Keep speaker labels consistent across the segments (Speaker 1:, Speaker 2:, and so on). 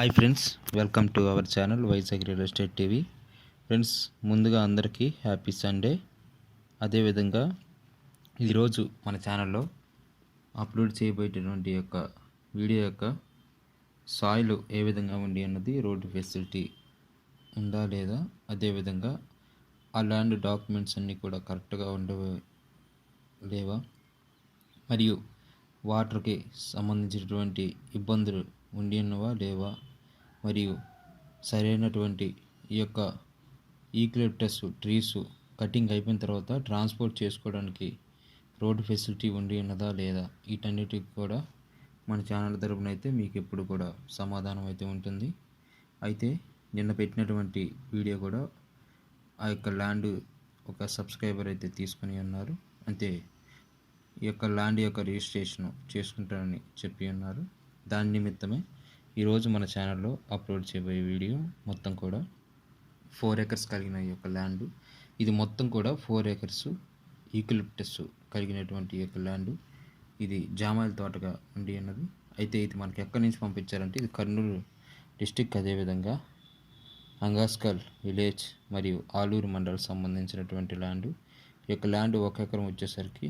Speaker 1: Hi friends welcome to our channel Vizag real estate TV friends ముందుగా అందరికీ happy Sunday అదేవిధంగా ఈరోజు మన ఛానల్లో అప్లోడ్ చేయబోయేటటువంటి యొక్క వీడియో యొక్క సాయిల్ ఏ విధంగా ఉంది అన్నది రోడ్డు ఫెసిలిటీ ఉందా లేదా అదేవిధంగా ఆ ల్యాండ్ డాక్యుమెంట్స్ అన్నీ కూడా కరెక్ట్గా ఉండవు లేవా మరియు వాటర్కి సంబంధించినటువంటి ఇబ్బందులు ఉండినవా ఉన్నవా లేవా? మరియు సరైనటువంటి ఈ యొక్క ఈక్లిప్టస్ ట్రీస్ కటింగ్ అయిపోయిన తర్వాత ట్రాన్స్పోర్ట్ చేసుకోవడానికి రోడ్డు ఫెసిలిటీ ఉండి ఉన్నదా లేదా? వీటన్నిటికి కూడా మన ఛానల్ తరపున అయితే మీకు ఎప్పుడు కూడా సమాధానం అయితే ఉంటుంది. అయితే నిన్న పెట్టినటువంటి వీడియో కూడా ఆ యొక్క ల్యాండ్ ఒక సబ్స్క్రైబర్ అయితే తీసుకొని ఉన్నారు. అంటే ఈ యొక్క ల్యాండ్ యొక్క రిజిస్ట్రేషన్ చేసుకుంటారని చెప్పి ఉన్నారు. దాని నిమిత్తమే ఈరోజు మన ఛానల్లో అప్లోడ్ చేయబోయే వీడియో మొత్తం కూడా ఫోర్ ఏకర్స్ కలిగిన ఈ యొక్క ల్యాండ్. ఇది మొత్తం కూడా ఫోర్ ఏకర్స్ ఈక్లిప్టస్ కలిగినటువంటి ఈ యొక్క ల్యాండ్. ఇది జామాయిల తోటగా ఉండి ఉన్నది. అయితే ఇది మనకి ఎక్కడి నుంచి పంపించారంటే ఇది కర్నూలు డిస్టిక్ అదేవిధంగా అంగాస్కల్ విలేజ్ మరియు ఆలూరు మండల్ సంబంధించినటువంటి ల్యాండ్. ఈ యొక్క ల్యాండ్ ఒక ఎకరం వచ్చేసరికి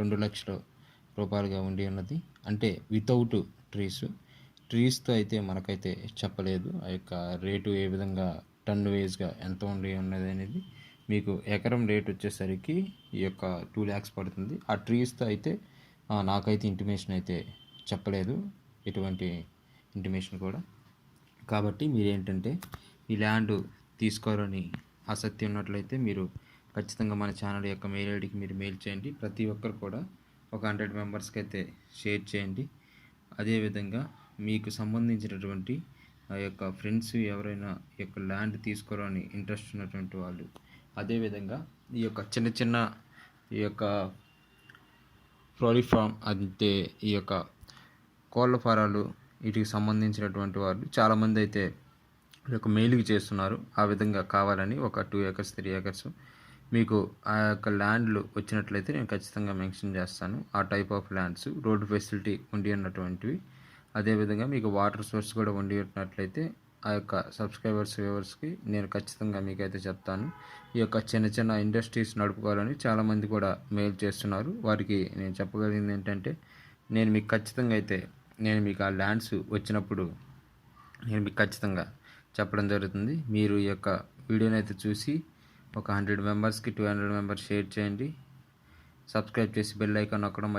Speaker 1: రెండు లక్షల రూపాయలుగా ఉండి ఉన్నది. అంటే వితౌట్ ట్రీస్ ట్రీస్తో అయితే మనకైతే చెప్పలేదు. ఆ యొక్క రేటు ఏ విధంగా టన్ వేస్గా ఎంత ఉండి ఉన్నది అనేది మీకు ఎకరం రేట్ వచ్చేసరికి ఈ యొక్క టూ ల్యాక్స్ పడుతుంది. ఆ ట్రీస్తో అయితే నాకైతే ఇంటిమేషన్ అయితే చెప్పలేదు. ఎటువంటి ఇంటిమేషన్ కూడా. కాబట్టి మీరు ఏంటంటే ఈ ల్యాండ్ తీసుకోవాలని ఆసక్తి ఉన్నట్లయితే మీరు ఖచ్చితంగా మన ఛానల్ యొక్క మెయిల్ ఐడికి మీరు మెయిల్ చేయండి. ప్రతి ఒక్కరు కూడా ఒక హండ్రెడ్ మెంబర్స్కి అయితే షేర్ చేయండి. అదేవిధంగా మీకు సంబంధించినటువంటి ఆ యొక్క ఫ్రెండ్స్ ఎవరైనా ఈ యొక్క ల్యాండ్ తీసుకోవాలని ఇంట్రెస్ట్ ఉన్నటువంటి వాళ్ళు అదేవిధంగా ఈ యొక్క చిన్న చిన్న ఈ యొక్క ఫ్లోరిఫామ్ అంటే ఈ యొక్క కోళ్ళ ఫారాలు వీటికి సంబంధించినటువంటి వాళ్ళు చాలామంది అయితే ఈ యొక్క మెయిల్కి చేస్తున్నారు. ఆ విధంగా కావాలని ఒక టూ ఏకర్స్ త్రీ ఏకర్స్ మీకు ఆ యొక్క ల్యాండ్లు వచ్చినట్లయితే నేను ఖచ్చితంగా మెన్షన్ చేస్తాను. ఆ type of lands road facility ఉండి ఉన్నటువంటివి. అదేవిధంగా మీకు వాటర్ సోర్స్ కూడా ఉండి ఉన్నట్లయితే ఆ యొక్క సబ్స్క్రైబర్స్ వ్యూవర్స్కి నేను ఖచ్చితంగా మీకైతే చెప్తాను. ఈ యొక్క చిన్న చిన్న ఇండస్ట్రీస్ నడుపుకోవాలని చాలామంది కూడా మెయిల్ చేస్తున్నారు. వారికి నేను చెప్పగలిగింది ఏంటంటే నేను మీకు ఖచ్చితంగా అయితే నేను మీకు ఆ ల్యాండ్స్ వచ్చినప్పుడు నేను మీకు ఖచ్చితంగా చెప్పడం జరుగుతుంది. మీరు ఈ యొక్క వీడియోని అయితే చూసి ఒక హండ్రెడ్ మెంబర్స్కి టూ హండ్రెడ్ మెంబర్స్ షేర్ చేయండి. సబ్స్క్రైబ్ చేసి బెల్ ఐకాన్ నొక్కడం